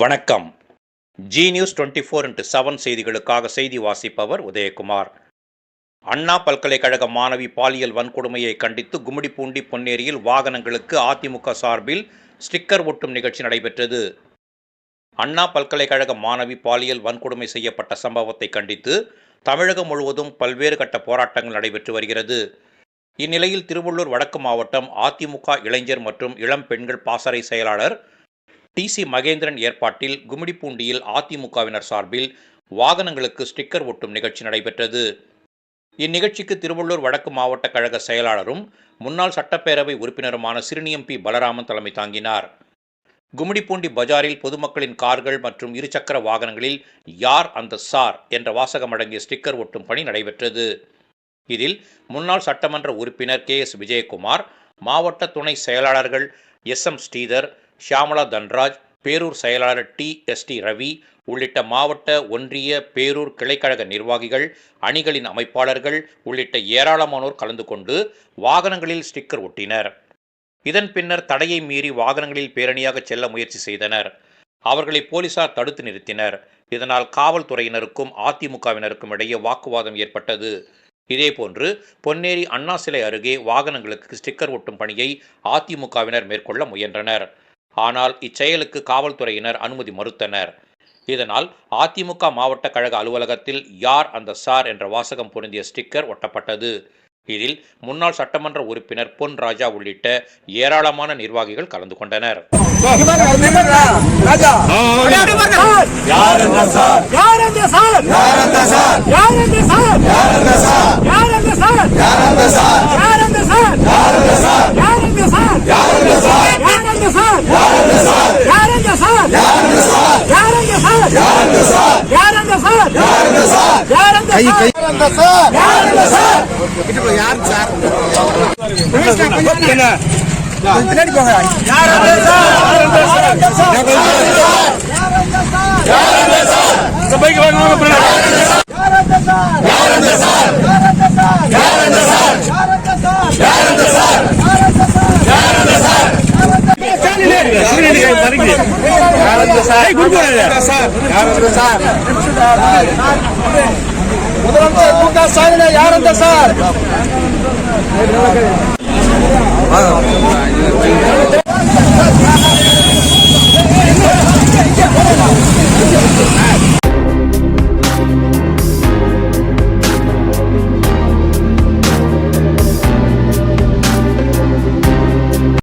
வணக்கம். Zee news twenty four into seven செய்திகளுக்காக செய்தி வாசிப்பவர் உதயகுமார். அண்ணா பல்கலைக்கழக மாணவி பாலியல் வன்கொடுமையை கண்டித்து கும்மிடிப்பூண்டி பொன்னேரியில் வாகனங்களுக்கு அதிமுக சார்பில் ஸ்டிக்கர் ஒட்டும் நிகழ்ச்சி நடைபெற்றது. அண்ணா பல்கலைக்கழக மாணவி பாலியல் வன்கொடுமை செய்யப்பட்ட சம்பவத்தை கண்டித்து தமிழகம் முழுவதும் பல்வேறு கட்ட போராட்டங்கள் நடைபெற்று வருகிறது. இந்நிலையில் திருவள்ளூர் வடக்கு மாவட்டம் அதிமுக இளைஞர் மற்றும் இளம் பெண்கள் பாசறை செயலாளர் டிசி மகேந்திரன் ஏற்பாட்டில் கும்மிடிப்பூண்டியில் அதிமுகவினர் சார்பில் வாகனங்களுக்கு ஸ்டிக்கர் ஒட்டும் நிகழ்ச்சி நடைபெற்றது. இந்நிகழ்ச்சிக்கு திருவள்ளூர் வடக்கு மாவட்ட கழக செயலாளரும் முன்னாள் சட்டப்பேரவை உறுப்பினருமான சிறுனியம் பி. பலராமன் தலைமை தாங்கினார். கும்மிடிப்பூண்டி பஜாரில் பொதுமக்களின் கார்கள் மற்றும் இருசக்கர வாகனங்களில் யார் அந்த சார் என்ற வாசகம் அடங்கிய ஸ்டிக்கர் ஒட்டும் பணி நடைபெற்றது. இதில் முன்னாள் சட்டமன்ற உறுப்பினர் கே எஸ் விஜயகுமார் மாவட்ட துணை செயலாளர்கள் எஸ் எம் ஸ்ரீதர் ஷியாமலா தன்ராஜ் பேரூர் செயலாளர் டி. எஸ். டி. ரவி உள்ளிட்ட மாவட்ட ஒன்றிய பேரூர் கிளைக்கழக நிர்வாகிகள் அணிகளின் அமைப்பாளர்கள் உள்ளிட்ட ஏராளமானோர் கலந்து கொண்டு வாகனங்களில் ஸ்டிக்கர் ஒட்டினர். இதன் பின்னர் தடையை மீறி வாகனங்களில் பேரணியாக செல்ல முயற்சி செய்தனர். அவர்களை போலீசார் தடுத்து நிறுத்தினர். இதனால் காவல்துறையினருக்கும் அதிமுகவினருக்கும் இடையே வாக்குவாதம் ஏற்பட்டது. இதேபோன்று பொன்னேரி அண்ணா சிலை அருகே வாகனங்களுக்கு ஸ்டிக்கர் ஒட்டும் பணியை அதிமுகவினர் மேற்கொள்ள முயன்றனர். ஆனால் இச்செயலுக்கு காவல்துறையினர் அனுமதி மறுத்தனர். இதனால் அதிமுக மாவட்ட கழக அலுவலகத்தில் யார் அந்த சார் என்ற வாசகம் பொருந்திய ஸ்டிக்கர் ஒட்டப்பட்டது. இதில் முன்னாள் சட்டமன்ற உறுப்பினர் பொன் ராஜா உள்ளிட்ட ஏராளமான நிர்வாகிகள் கலந்து கொண்டனர். யார் அந்த சார்? யார் அந்த சார்? யார் அந்த சார்? யார் அந்த சார்? கை கை யாரு சார் பின்னாடி போங்க பைக் வாங்க சார் சார் சார் சார் முதலமைச்சர் மு க ஸ்டாலின் யார் அந்த சார்